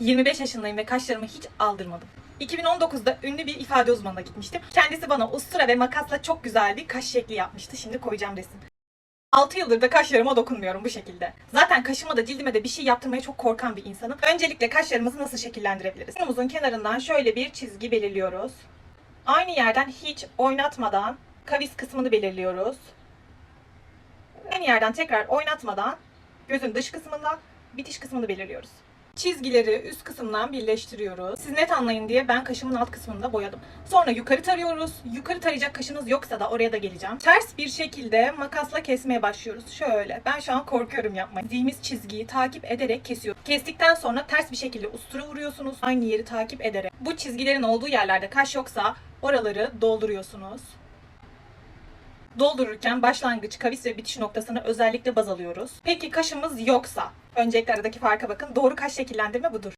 25 yaşındayım ve kaşlarımı hiç aldırmadım. 2019'da ünlü bir ifade uzmanına gitmiştim. Kendisi bana ustura ve makasla çok güzel bir kaş şekli yapmıştı. Şimdi koyacağım resim. 6 yıldır da kaşlarıma dokunmuyorum bu şekilde. Zaten kaşıma da cildime de bir şey yaptırmaya çok korkan bir insanım. Öncelikle kaşlarımızı nasıl şekillendirebiliriz? Burnumuzun kenarından şöyle bir çizgi belirliyoruz. Aynı yerden hiç oynatmadan kavis kısmını belirliyoruz. Aynı yerden tekrar oynatmadan gözün dış kısmından bitiş kısmını belirliyoruz. Çizgileri üst kısımdan birleştiriyoruz. Siz net anlayın diye ben kaşımın alt kısmını da boyadım. Sonra yukarı tarıyoruz. Yukarı tarayacak kaşınız yoksa da oraya da geleceğim. Ters bir şekilde makasla kesmeye başlıyoruz. Şöyle. Ben şu an korkuyorum yapmaya. Dizdiğimiz çizgiyi takip ederek kesiyoruz. Kestikten sonra ters bir şekilde ustura vuruyorsunuz. Aynı yeri takip ederek. Bu çizgilerin olduğu yerlerde kaş yoksa oraları dolduruyorsunuz. Doldururken başlangıç, kavis ve bitiş noktasını özellikle baz alıyoruz. Peki kaşımız yoksa? Öncelikle aradaki farka bakın. Doğru kaş şekillendirme budur.